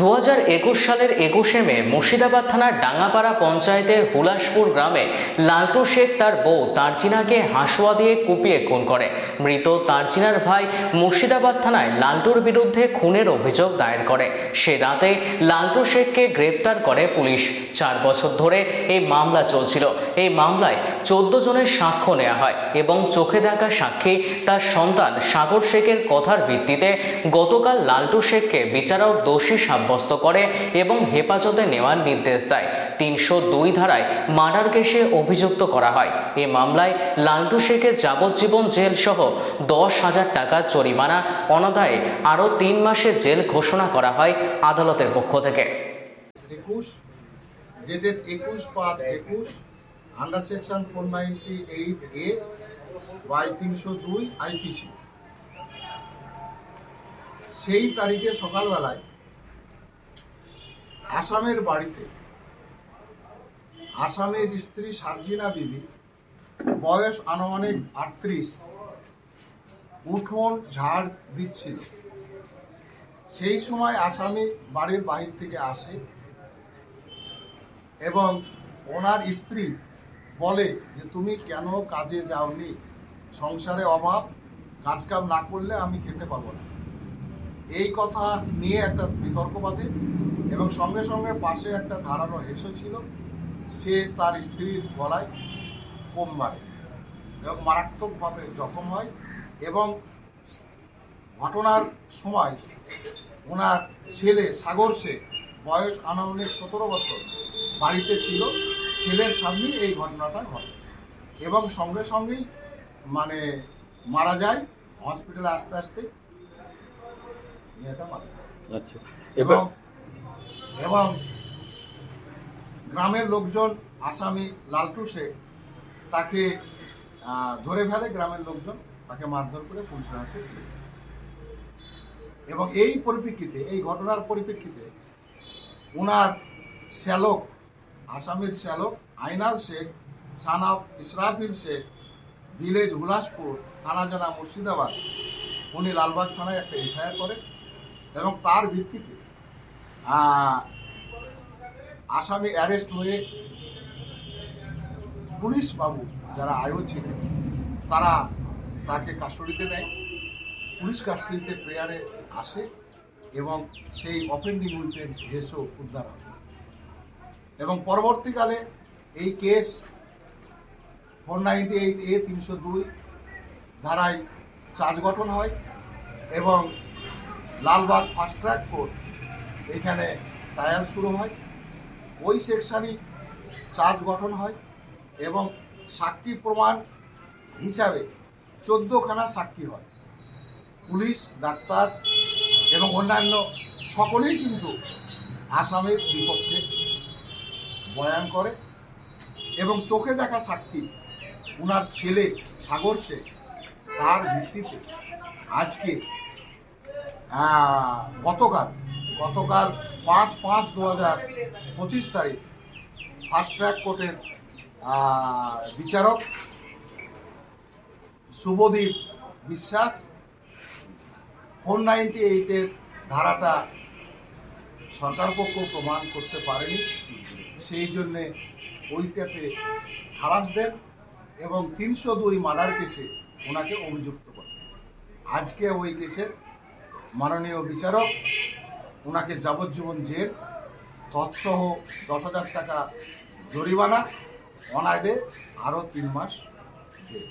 দু একুশ সালের একুশে মে মুর্শিদাবাদ থানার ডাঙ্গাপাড়া পঞ্চায়েতের হুলাসপুর গ্রামে লালটু শেখ তার বউ তারচিনাকে হাঁসুয়া দিয়ে কুপিয়ে খুন করে। মৃত তারচিনার ভাই মুর্শিদাবাদ থানায় লালটুর বিরুদ্ধে খুনের অভিযোগ দায়ের করে। সে রাতে লালটু শেখকে গ্রেপ্তার করে পুলিশ। চার বছর ধরে এই মামলা চলছিল। এই মামলায় চোদ্দ জনের সাক্ষ্য নেওয়া হয় এবং চোখে দেখা সাক্ষী তার সন্তান সাগর শেখের কথার ভিত্তিতে গতকাল লালটু শেখকে বিচারক দোষী সাব্যস্ত করে এবং হেফাজতে নেওয়ার নির্দেশ দেয়। তিনশো দুই ধারায় মার্ডার কেসে অভিযুক্ত করা হয়। এ মামলায় লালটু শেখের যাবজ্জীবন জেল সহ দশ হাজার টাকা জরিমানা, অনাদায়ে আরও তিন মাসের জেল ঘোষণা করা হয় আদালতের পক্ষ থেকে। একুশ একুশ পাঁচ একুশ, under section four ninety eight A by তিনশো দুই আইপিসি সেই তারিখে সকালবেলায় আসামের বাড়িতে। আসামের স্ত্রী সার্জিনা বিবি, বয়স আনুমানিক আটত্রিশ, উঠোন ঝাড় দিচ্ছিল। সেই সময় আসামি বাড়ির বাহির থেকে আসে এবং ওনার স্ত্রী বলে যে, তুমি কেন কাজে যাওনি? সংসারে অভাব কাজ কাম না করলে আমি খেতে পাবো না। এই কথা নিয়ে একটা বিতর্ক বাঁধে এবং সঙ্গে সঙ্গে পাশে একটা ধারালো হেসো ছিল। সে তার স্ত্রীর গলায় কোম মারে এবং মারাত্মকভাবে জখম হয় এবং ঘটনার সময় ওনার ছেলে সাগর শেখ বয়স আনুমানিক সতেরো বছর বাড়িতে ছিল। ছেলের সামনেই এই ঘটনাটা ঘটে এবং সঙ্গে সঙ্গেই মানে মারা যায় হসপিটালে আসতে আসতে। মেয়েটা মারা যায়। আচ্ছা। এবং এবং গ্রামের লোকজন, আসামি লালটু শেখ, তাকে ধরে ফেলে গ্রামের লোকজন, তাকে মারধর করে পুলিশের হাতে এবং এই পরিপ্রেক্ষিতে, এই ঘটনার পরিপ্রেক্ষিতে ওনার শ্যালক, আসামের শ্যালক আইনাল শেখ সানাব ইসরাফিল শেখ, ভিলেজ হুলাসপুর থানা জানা মুর্শিদাবাদ, উনি লালবাগ থানায় একটা এফআইআর করেন এবং তার ভিত্তিতে আসামি অ্যারেস্ট হয়ে পুলিশ বাবু যারা আয়ো ছিলেন, তারা তাকে কাস্টডিতে নেয়। পুলিশ কাস্টডিতে প্রেয়ারে আসে এবং সেই অফেন্ডিং উইটেন্স হেসও উদ্ধার হয়। এবং পরবর্তীকালে এই case four ninety eight A তিনশো দুই ধারায় চার্জ গঠন হয় এবং লালবাগ ফাস্ট ট্র্যাক কোর্ট এখানে ট্রায়াল শুরু হয়। ওই সেকশনই চার্জ গঠন হয় এবং সাক্ষী প্রমাণ হিসাবে চোদ্দোখানা সাক্ষী হয়। পুলিশ, ডাক্তার এবং অন্যান্য সকলেই কিন্তু আসামের বিপক্ষে বয়ান করে এবং চোখে দেখা সাক্ষী ওনার ছেলে সাগর শেখ তার ভিত্তিতে আজকে গতকাল গতকাল পাঁচ পাঁচ দু হাজার পঁচিশ তারিখ ফাস্ট ট্র্যাক কোর্টের বিচারক শুভদীপ বিশ্বাস ফোর নাইনটি এইটের ধারাটা সরকার পক্ষ প্রমাণ করতে পারেনি। সেই জন্যে ওইটাতে খালাস দেন এবং তিনশো দুই মার্ডার কেসে ওনাকে অভিযুক্ত করেন। আজকে ওই কেসের মাননীয় বিচারক ওনাকে যাবজ্জীবন জেল তৎসহ দশ হাজার টাকা জরিমানা অনায়দে আরও তিন মাস জেল।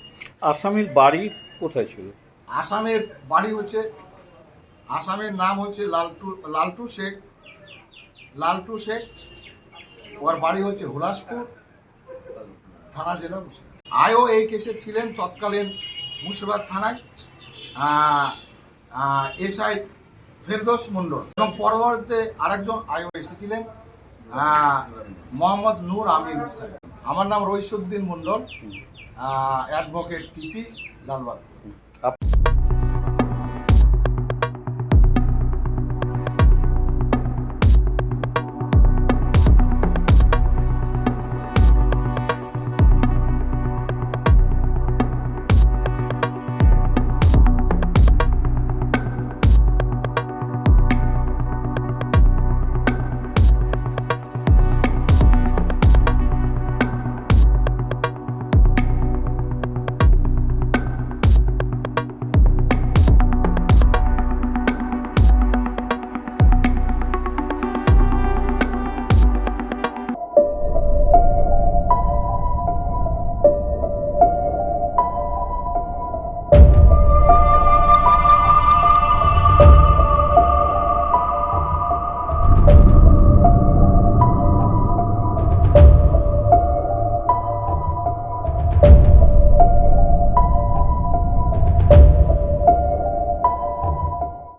আসামির বাড়ি কোথায় ছিল? আসামের বাড়ি হচ্ছে আসামের নাম হচ্ছে লালটু লালটু শেখ লালটু শেখ ওর বাড়ি হচ্ছে হুলাসপুর থানা জেলা আয়ও এই কেসে ছিলেন তৎকালীন মুর্শিদাবাদ থানায় এসআই ফেরদোস মণ্ডল এবং পরবর্তীতে আরেকজন আয়ু এসেছিলেন মোহাম্মদ নূর আমিন সাহেব। আমার নাম রইসুদ্দিন মন্ডল অ্যাডভোকেট টিপি লালবাগ।